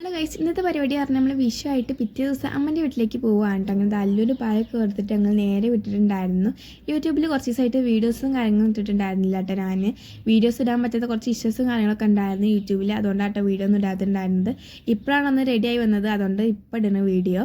Hello guys ഇന്നത്തെ പരിപാടി പറഞ്ഞാൽ നമ്മൾ വിഷുവായിട്ട് പിറ്റേ ദിവസം അമ്മന്റെ വീട്ടിലേക്ക് പോവുകയാണ് കേട്ടോ. അങ്ങനെ നല്ലൊരു പായൊക്കെ കൊടുത്തിട്ട് ഞങ്ങൾ നേരെ വിട്ടിട്ടുണ്ടായിരുന്നു. യൂട്യൂബിൽ കുറച്ച് ദിവസമായിട്ട് വീഡിയോസും കാര്യങ്ങളും ഇട്ടിട്ടുണ്ടായിരുന്നില്ല കേട്ടോ ഞാൻ വീഡിയോസ് ഇടാൻ പറ്റാത്ത കുറച്ച് ഇഷ്യൂസും കാര്യങ്ങളൊക്കെ ഉണ്ടായിരുന്നു യൂട്യൂബിൽ അതുകൊണ്ടാട്ടോ വീഡിയോ ഒന്നും ഇടാത്തുണ്ടായിരുന്നത് ഇപ്പോഴാണ് ഒന്ന് റെഡിയായി വന്നത്. അതുകൊണ്ട് ഇപ്പോൾ ഇടുന്ന വീഡിയോ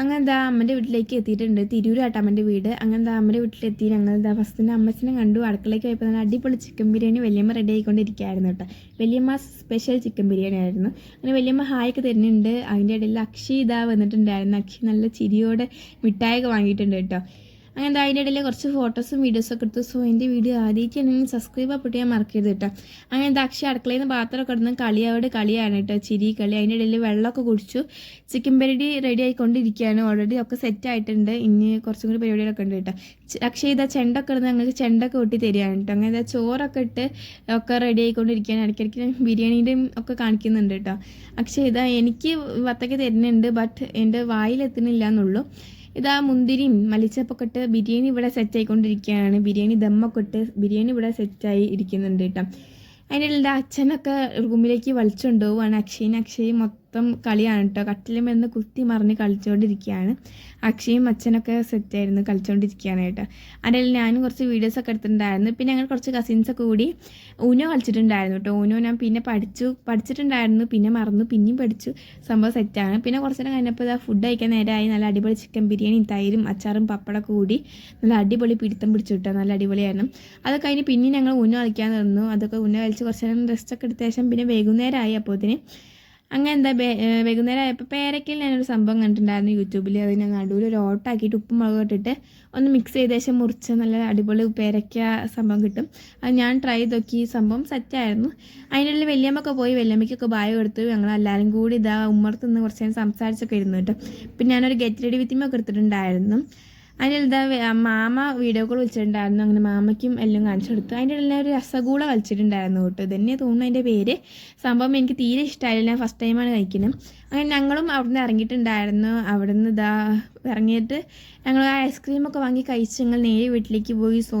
അങ്ങനെ എന്താ അമ്മന്റെ വീട്ടിലേക്ക് എത്തിയിട്ടുണ്ട്. തിരൂരാട്ടോ അമ്മന്റെ വീട്. അങ്ങനെ എന്താ അമ്മന്റെ വീട്ടിലെത്തി. ഞങ്ങൾ എന്താ ഫസ്റ്റിന്റെ അമ്മച്ചിനെ കണ്ടു. അടുക്കളയ്ക്ക് പോയപ്പോൾ തന്നെ അടിപൊളി ചിക്കൻ ബിരിയാണി വലിയമ്മ റെഡി ആയിക്കൊണ്ടിരിക്കുകയായിരുന്നു കേട്ടോ. വലിയമ്മ സ്പെഷ്യൽ ചിക്കൻ ബിരിയാണി ആയിരുന്നു. അങ്ങനെ വലിയമ്മ ഹായൊക്കെ തരുന്നുണ്ട്. അതിന്റെ ഇടയിൽ അക്ഷി ഇതാ വന്നിട്ടുണ്ടായിരുന്നു. അക്ഷി നല്ല ചിരിയോടെ മിഠായൊക്കെ വാങ്ങിയിട്ടുണ്ട് കേട്ടോ. അങ്ങനെ അതിന്റെ ഇടയിൽ കുറച്ച് ഫോട്ടോസും വീഡിയോസും ഒക്കെ എടുത്തു. സോ എന്റെ വീഡിയോ ആദ്യമായിട്ടാണെങ്കിൽ സബ്സ്ക്രൈബ് ആപ്പിട്ട് ഞാൻ മറക്കരുത് കേട്ടോ. അങ്ങനെ അക്ഷയ അടുക്കളയിൽ നിന്ന് പാത്രമൊക്കെ ഇടുന്ന കളിയോട് കളിയാണ് കേട്ടോ. ചിരി കളി. അതിന്റെ ഇടയിൽ വെള്ളമൊക്കെ കുടിച്ചു. ചിക്കൻ പരിപാടി റെഡി ആയിക്കൊണ്ടിരിക്കുകയാണ്. ഓൾറെഡി ഒക്കെ സെറ്റ് ആയിട്ടുണ്ട്. ഇനി കുറച്ചും കൂടി പരിപാടികളൊക്കെ ഉണ്ട് കേട്ടോ. അക്ഷയ ഇതാ ചെണ്ടൊക്കെ ഇടുന്ന ഞങ്ങൾക്ക് ചെണ്ടൊക്കെ കൂട്ടി തരികയാണ് കേട്ടോ. അങ്ങനെ ഇതാ ചോറൊക്കെ ഇട്ട് ഒക്കെ റെഡി ആയിക്കൊണ്ടിരിക്കുകയാണ്. ഇടയ്ക്കിടയ്ക്ക് ബിരിയാണീന്റെയും ഒക്കെ കാണിക്കുന്നുണ്ട് കേട്ടോ. അക്ഷയ ഇതാ എനിക്ക് വത്തക്ക തരുന്നുണ്ട് ബട്ട് എന്റെ വായിലെത്തുന്നില്ല എന്നുള്ളൂ. ഇതാ മുന്തിരിയും മല്ലിച്ചപ്പൊക്കെ ഇട്ട് ബിരിയാണി ഇവിടെ സെറ്റ് ആയിക്കൊണ്ടിരിക്കുകയാണ്. ബിരിയാണി ദമ്മൊക്കെ ബിരിയാണി ഇവിടെ സെറ്റായി ഇരിക്കുന്നുണ്ട് കേട്ടോ. അതിന്റെ അച്ഛനൊക്കെ റൂമിലേക്ക് വലിച്ചുകൊണ്ടുപോവുകയാണ് അക്ഷയും അക്ഷയും മൊത്തം കളിയാണ് കേട്ടോ കട്ടിലുമെന്ന് കുത്തി മറിഞ്ഞ് കളിച്ചുകൊണ്ടിരിക്കുകയാണ് അക്ഷയും അച്ഛനൊക്കെ സെറ്റായിരുന്നു കളിച്ചുകൊണ്ടിരിക്കുകയാണ് കേട്ടോ. അതിന്റെ ഇടയിൽ ഞാനും കുറച്ച് വീഡിയോസൊക്കെ എടുത്തിട്ടുണ്ടായിരുന്നു. പിന്നെ ഞങ്ങൾ കുറച്ച് കസിൻസൊക്കെ കൂടി ഊനോ കളിച്ചിട്ടുണ്ടായിരുന്നു കേട്ടോ ഊനോ ഞാൻ പിന്നെ പഠിച്ചു പഠിച്ചിട്ടുണ്ടായിരുന്നു. പിന്നെ മറന്നു പിന്നെയും പഠിച്ചു. സംഭവം സെറ്റാണ് പിന്നെ കുറച്ച് നേരം കഴിഞ്ഞപ്പോൾ ആ ഫുഡ് കഴിക്കാൻ നേരമായി നല്ല അടിപൊളി ചിക്കൻ ബിരിയാണി തൈരും അച്ചാറും പപ്പടമൊക്കെ കൂടി നല്ല അടിപൊളി പിടുത്തം പിടിച്ചു കിട്ടുക നല്ല അടിപൊളിയായിരുന്നു. അതൊക്കെ കഴിഞ്ഞ് പിന്നെ ഞങ്ങൾ ഊനോ കളിക്കാൻ നിന്നു. അതൊക്കെ ഊനോ കളിച്ച് കുറച്ച് നേരം റെസ്റ്റൊക്കെ എടുത്ത ശേഷം പിന്നെ വൈകുന്നേരമായി അപ്പോഴത്തേന് അങ്ങനെ എന്താ വൈകുന്നേരം ആയപ്പോൾ പേരക്കയിൽ ഞാനൊരു സംഭവം കണ്ടിട്ടുണ്ടായിരുന്നു യൂട്യൂബിൽ. അതിനെ നടുവിൽ ഒരു ഓട്ടാക്കിയിട്ട് ഉപ്പും മുളകും ഇട്ടിട്ട് ഒന്ന് മിക്സ് ചെയ്ത ശേഷം മുറിച്ച് നല്ല അടിപൊളി പേരക്ക സംഭവം കിട്ടും. അത് ഞാൻ ട്രൈ ചെയ്ത് നോക്കി ഈ സംഭവം സെറ്റായിരുന്നു അതിനുള്ളിൽ വല്യമ്മയൊക്കെ പോയി വല്യമ്മയ്ക്കൊക്കെ ബായ് കൊടുത്തു ഞങ്ങൾ എല്ലാവരും കൂടി ഇതാ ഉമ്മർത്ത് നിന്ന് കുറച്ച് നേരം സംസാരിച്ചൊക്കെ ഇരുന്നു കേട്ടോ. പിന്നെ ഞാനൊരു ഗെറ്റ് റെഡി വിത്തിമൊക്കെ എടുത്തിട്ടുണ്ടായിരുന്നു. വേ- മാമ വീഡിയോ കോൾ വിളിച്ചിട്ടുണ്ടായിരുന്നു. അങ്ങനെ മാമയ്ക്കും എല്ലാം കാണിച്ചു കൊടുത്തു. അതിന്റെ ഇടയിൽ ഒരു രസഗൂള കളിച്ചിട്ടുണ്ടായിരുന്നു കേട്ടോ. ഇതന്നെ തോന്നുന്നു അതിന്റെ പേര്. സംഭവം എനിക്ക് തീരെ ഇഷ്ടമായില്ല ഞാൻ ഫസ്റ്റ് ടൈമാണ് കഴിക്കുന്നത് അങ്ങനെ ഞങ്ങളും അവിടുന്ന് ഇറങ്ങിയിട്ടുണ്ടായിരുന്നു. അവിടുന്ന് ഇതാ ഇറങ്ങിയിട്ട് ഞങ്ങൾ ഐസ്ക്രീമൊക്കെ വാങ്ങി കഴിച്ച് ഞങ്ങൾ നേരെ വീട്ടിലേക്ക് പോയി. സോ